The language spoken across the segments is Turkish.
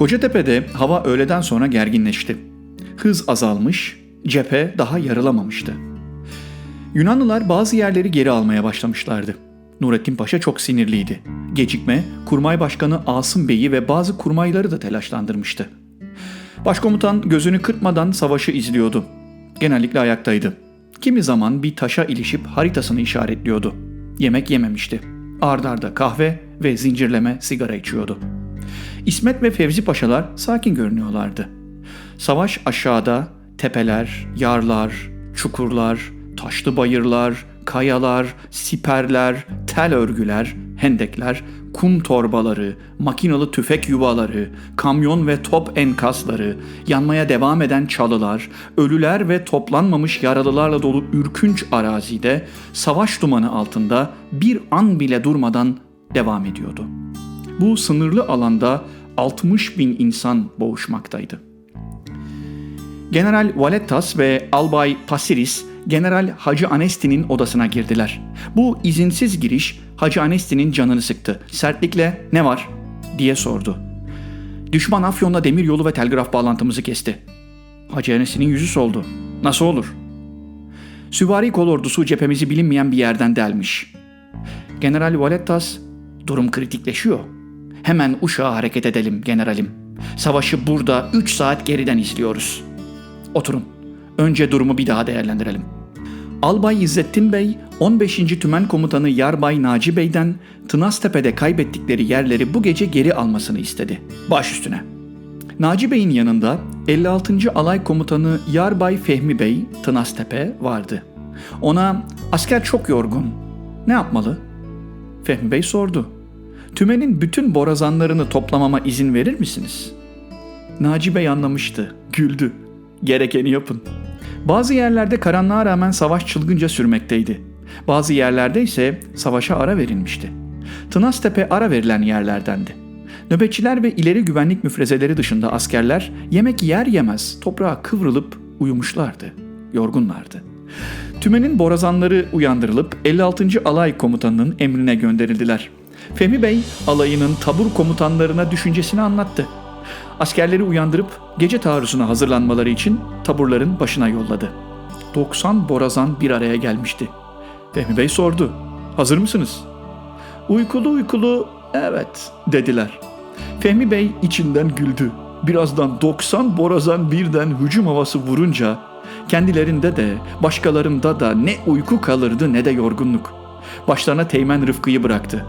Kocatepe'de hava öğleden sonra gerginleşti. Hız azalmış, cephe daha yarılamamıştı. Yunanlılar bazı yerleri geri almaya başlamışlardı. Nurettin Paşa çok sinirliydi. Gecikme, Kurmay Başkanı Asım Bey'i ve bazı kurmayları da telaşlandırmıştı. Başkomutan gözünü kırpmadan savaşı izliyordu. Genellikle ayaktaydı. Kimi zaman bir taşa ilişip haritasını işaretliyordu. Yemek yememişti. Ardarda kahve ve zincirleme sigara içiyordu. İsmet ve Fevzi Paşalar sakin görünüyorlardı. Savaş aşağıda tepeler, yarlar, çukurlar, taşlı bayırlar, kayalar, siperler, tel örgüler, hendekler, kum torbaları, makinalı tüfek yuvaları, kamyon ve top enkazları, yanmaya devam eden çalılar, ölüler ve toplanmamış yaralılarla dolu ürkünç arazide savaş dumanı altında bir an bile durmadan devam ediyordu. Bu sınırlı alanda 60 bin insan boğuşmaktaydı. General Valettas ve Albay Pasiris General Hacı Anesti'nin odasına girdiler. Bu izinsiz giriş Hacı Anesti'nin canını sıktı. Sertlikle ne var diye sordu. Düşman Afyon'la demiryolu ve telgraf bağlantımızı kesti. Hacı Anesti'nin yüzü soldu. Nasıl olur? Süvari kol ordusu cephemizi bilinmeyen bir yerden delmiş. General Valettas, durum kritikleşiyor. Hemen Uşak'a hareket edelim generalim. Savaşı burada 3 saat geriden izliyoruz. Oturun. Önce durumu bir daha değerlendirelim. Albay İzzettin Bey, 15. Tümen Komutanı Yarbay Naci Bey'den Tınaztepe'de kaybettikleri yerleri bu gece geri almasını istedi. Baş üstüne. Naci Bey'in yanında 56. Alay Komutanı Yarbay Fehmi Bey, Tınaztepe vardı. Ona asker çok yorgun. Ne yapmalı? Fehmi Bey sordu. Tümenin bütün borazanlarını toplamama izin verir misiniz? Naci Bey anlamıştı, güldü. Gerekeni yapın. Bazı yerlerde karanlığa rağmen savaş çılgınca sürmekteydi. Bazı yerlerde ise savaşa ara verilmişti. Tınaztepe ara verilen yerlerdendi. Nöbetçiler ve ileri güvenlik müfrezeleri dışında askerler yemek yer yemez toprağa kıvrılıp uyumuşlardı. Yorgunlardı. Tümenin borazanları uyandırılıp 56. Alay Komutanı'nın emrine gönderildiler. Fehmi Bey alayının tabur komutanlarına düşüncesini anlattı. Askerleri uyandırıp gece taarruzuna hazırlanmaları için taburların başına yolladı. 90 borazan bir araya gelmişti. Fehmi Bey sordu. Hazır mısınız? Uykulu uykulu evet dediler. Fehmi Bey içinden güldü. Birazdan 90 borazan birden hücum havası vurunca kendilerinde de başkalarında da ne uyku kalırdı ne de yorgunluk. Başlarına Teğmen Rıfkı'yı bıraktı.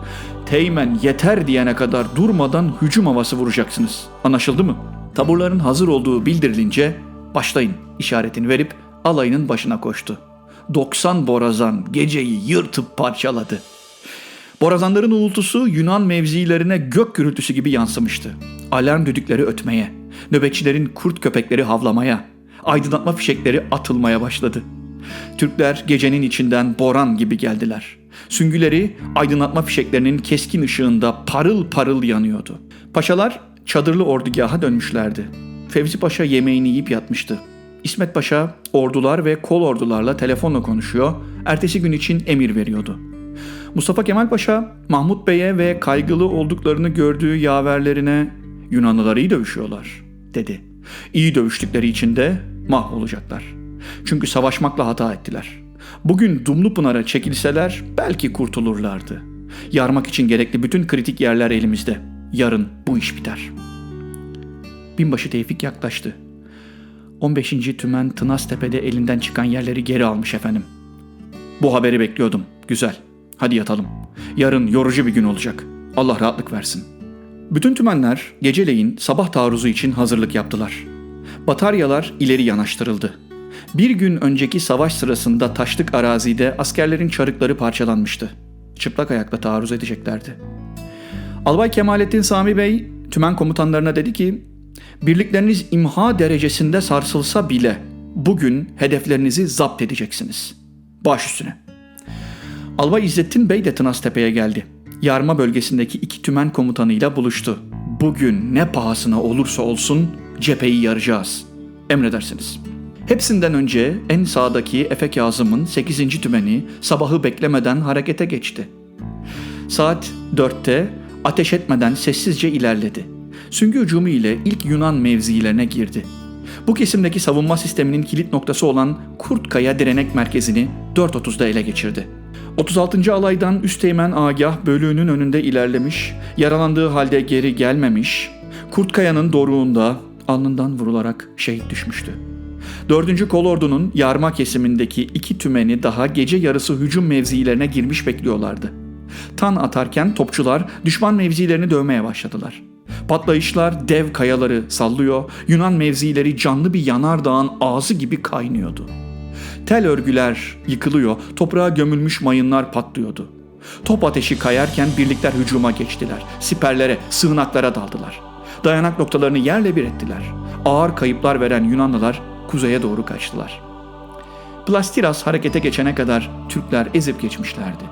Teğmen yeter diyene kadar durmadan hücum havası vuracaksınız. Anlaşıldı mı? Taburların hazır olduğu bildirilince başlayın işaretini verip alayının başına koştu. 90 borazan geceyi yırtıp parçaladı. Borazanların uğultusu Yunan mevzilerine gök gürültüsü gibi yansımıştı. Alarm düdükleri ötmeye, nöbetçilerin kurt köpekleri havlamaya, aydınlatma fişekleri atılmaya başladı. Türkler gecenin içinden boran gibi geldiler. Süngüleri aydınlatma fişeklerinin keskin ışığında parıl parıl yanıyordu. Paşalar çadırlı ordugaha dönmüşlerdi. Fevzi Paşa yemeğini yiyip yatmıştı. İsmet Paşa ordular ve kol ordularla telefonla konuşuyor, ertesi gün için emir veriyordu. Mustafa Kemal Paşa, Mahmut Bey'e ve kaygılı olduklarını gördüğü yaverlerine Yunanlılar iyi dövüşüyorlar, dedi. İyi dövüştükleri için de mahvolacaklar. Çünkü savaşmakla hata ettiler. Bugün Dumlupınar'a çekilseler belki kurtulurlardı. Yarmak için gerekli bütün kritik yerler elimizde. Yarın bu iş biter. Binbaşı Tevfik yaklaştı. 15. Tümen Tınaztepe'de elinden çıkan yerleri geri almış efendim. Bu haberi bekliyordum. Güzel. Hadi yatalım. Yarın yorucu bir gün olacak. Allah rahatlık versin. Bütün tümenler geceleyin sabah taarruzu için hazırlık yaptılar. Bataryalar ileri yanaştırıldı. Bir gün önceki savaş sırasında taşlık arazide askerlerin çarıkları parçalanmıştı. Çıplak ayakla taarruz edeceklerdi. Albay Kemalettin Sami Bey tümen komutanlarına dedi ki, birlikleriniz imha derecesinde sarsılsa bile bugün hedeflerinizi zapt edeceksiniz. Baş üstüne. Albay İzzettin Bey de Tınaztepe'ye geldi. Yarma bölgesindeki iki tümen komutanıyla buluştu. Bugün ne pahasına olursa olsun cepheyi yaracağız. Emredersiniz.'' Hepsinden önce en sağdaki Efe Kazım'ın 8. tümeni sabahı beklemeden harekete geçti. Saat 4'te ateş etmeden sessizce ilerledi. Süngü hücumu ile ilk Yunan mevzilerine girdi. Bu kesimdeki savunma sisteminin kilit noktası olan Kurtkaya Direnek Merkezi'ni 4.30'da ele geçirdi. 36. alaydan Üsteğmen Agah bölüğünün önünde ilerlemiş, yaralandığı halde geri gelmemiş, Kurtkaya'nın doruğunda alnından vurularak şehit düşmüştü. 4. Kolordu'nun yarma kesimindeki iki tümeni daha gece yarısı hücum mevzilerine girmiş bekliyorlardı. Tan atarken topçular düşman mevzilerini dövmeye başladılar. Patlayışlar dev kayaları sallıyor, Yunan mevzileri canlı bir yanardağın ağzı gibi kaynıyordu. Tel örgüler yıkılıyor, toprağa gömülmüş mayınlar patlıyordu. Top ateşi kayarken birlikler hücuma geçtiler. Siperlere, sığınaklara daldılar. Dayanak noktalarını yerle bir ettiler. Ağır kayıplar veren Yunanlılar kuzeye doğru kaçtılar. Plastiras harekete geçene kadar Türkler ezip geçmişlerdi.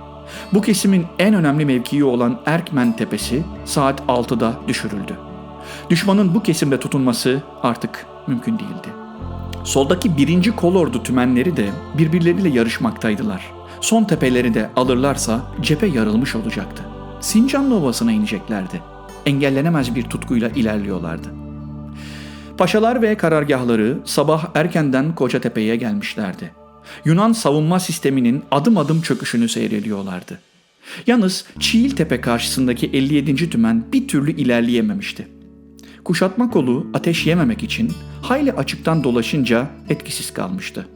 Bu kesimin en önemli mevkii olan Erkmen Tepesi saat 6'da düşürüldü. Düşmanın bu kesimde tutunması artık mümkün değildi. Soldaki birinci kolordu tümenleri de birbirleriyle yarışmaktaydılar. Son tepeleri de alırlarsa cephe yarılmış olacaktı. Sincanlı Ovası'na ineceklerdi. Engellenemez bir tutkuyla ilerliyorlardı. Paşalar ve karargahları sabah erkenden Kocatepe'ye gelmişlerdi. Yunan savunma sisteminin adım adım çöküşünü seyrediyorlardı. Yalnız Çiğiltepe karşısındaki 57. tümen bir türlü ilerleyememişti. Kuşatma kolu ateş yememek için hayli açıktan dolaşınca etkisiz kalmıştı.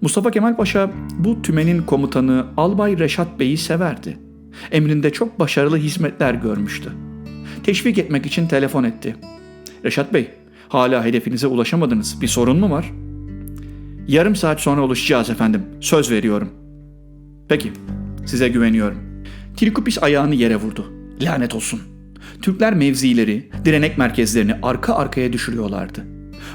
Mustafa Kemal Paşa bu tümenin komutanı Albay Reşat Bey'i severdi. Emrinde çok başarılı hizmetler görmüştü. Teşvik etmek için telefon etti. Reşat Bey, hala hedefinize ulaşamadınız. Bir sorun mu var? Yarım saat sonra ulaşacağız efendim. Söz veriyorum. Peki, size güveniyorum. Trikupis ayağını yere vurdu. Lanet olsun. Türkler mevzileri, direnek merkezlerini arka arkaya düşürüyorlardı.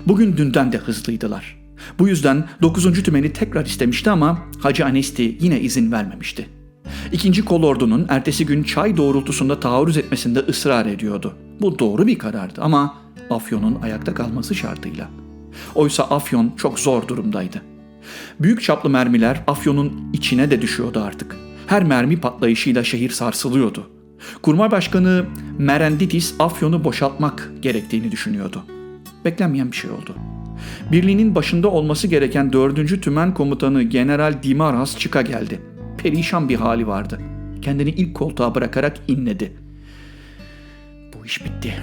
Bugün dünden de hızlıydılar. Bu yüzden 9. tümeni tekrar istemişti ama Hacı Anesti yine izin vermemişti. İkinci kolordunun ertesi gün çay doğrultusunda taarruz etmesinde ısrar ediyordu. Bu doğru bir karardı ama Afyon'un ayakta kalması şartıyla. Oysa Afyon çok zor durumdaydı. Büyük çaplı mermiler Afyon'un içine de düşüyordu artık. Her mermi patlayışıyla şehir sarsılıyordu. Kurmay Başkanı Merenditis Afyon'u boşaltmak gerektiğini düşünüyordu. Beklenmeyen bir şey oldu. Birliğinin başında olması gereken 4. Tümen Komutanı General Dimaras çıka geldi. Perişan bir hali vardı. Kendini ilk koltuğa bırakarak inledi. Bu iş bitti.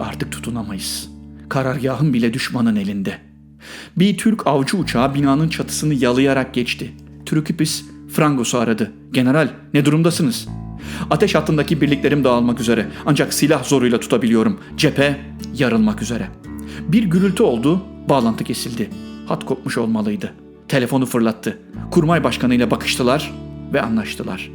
Artık tutunamayız. Karargahın bile düşmanın elinde. Bir Türk avcı uçağı binanın çatısını yalayarak geçti. Trükipis Frangos'u aradı. General ne durumdasınız? Ateş hattındaki birliklerim dağılmak üzere. Ancak silah zoruyla tutabiliyorum. Cephe yarılmak üzere. Bir gürültü oldu, bağlantı kesildi. Hat kopmuş olmalıydı. Telefonu fırlattı. Kurmay başkanı ile bakıştılar ve anlaştılar.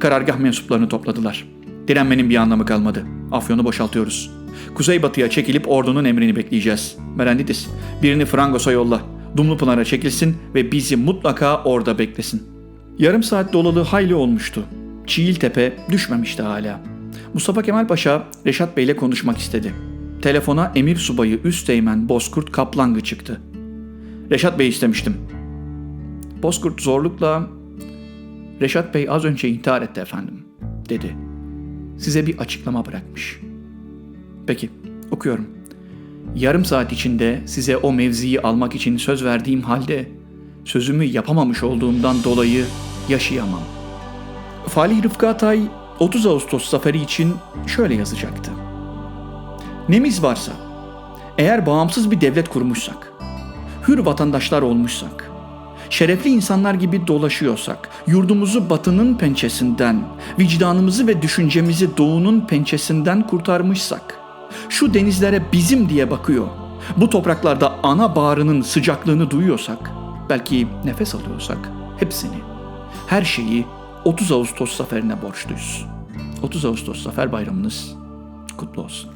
Karargah mensuplarını topladılar. Direnmenin bir anlamı kalmadı. Afyon'u boşaltıyoruz. Kuzeybatıya çekilip ordunun emrini bekleyeceğiz. Merenditis, birini Frangos'a yolla. Dumlupınar'a çekilsin ve bizi mutlaka orada beklesin. Yarım saat dolalı hayli olmuştu. Çiğiltepe düşmemişti hala. Mustafa Kemal Paşa Reşat Bey ile konuşmak istedi. Telefona Emir Subayı Üsteğmen Bozkurt Kaplangı çıktı. Reşat Bey istemiştim. Bozkurt zorlukla Reşat Bey az önce intihar etti efendim dedi. Size bir açıklama bırakmış. Peki okuyorum. Yarım saat içinde size o mevziyi almak için söz verdiğim halde sözümü yapamamış olduğumdan dolayı yaşayamam. Falih Rıfkı Atay 30 Ağustos zaferi için şöyle yazacaktı. Nemiz varsa, eğer bağımsız bir devlet kurmuşsak, hür vatandaşlar olmuşsak, şerefli insanlar gibi dolaşıyorsak, yurdumuzu batının pençesinden, vicdanımızı ve düşüncemizi doğunun pençesinden kurtarmışsak, şu denizlere bizim diye bakıyor, bu topraklarda ana bağrının sıcaklığını duyuyorsak, belki nefes alıyorsak, hepsini, her şeyi 30 Ağustos zaferine borçluyuz. 30 Ağustos Zafer Bayramınız kutlu olsun.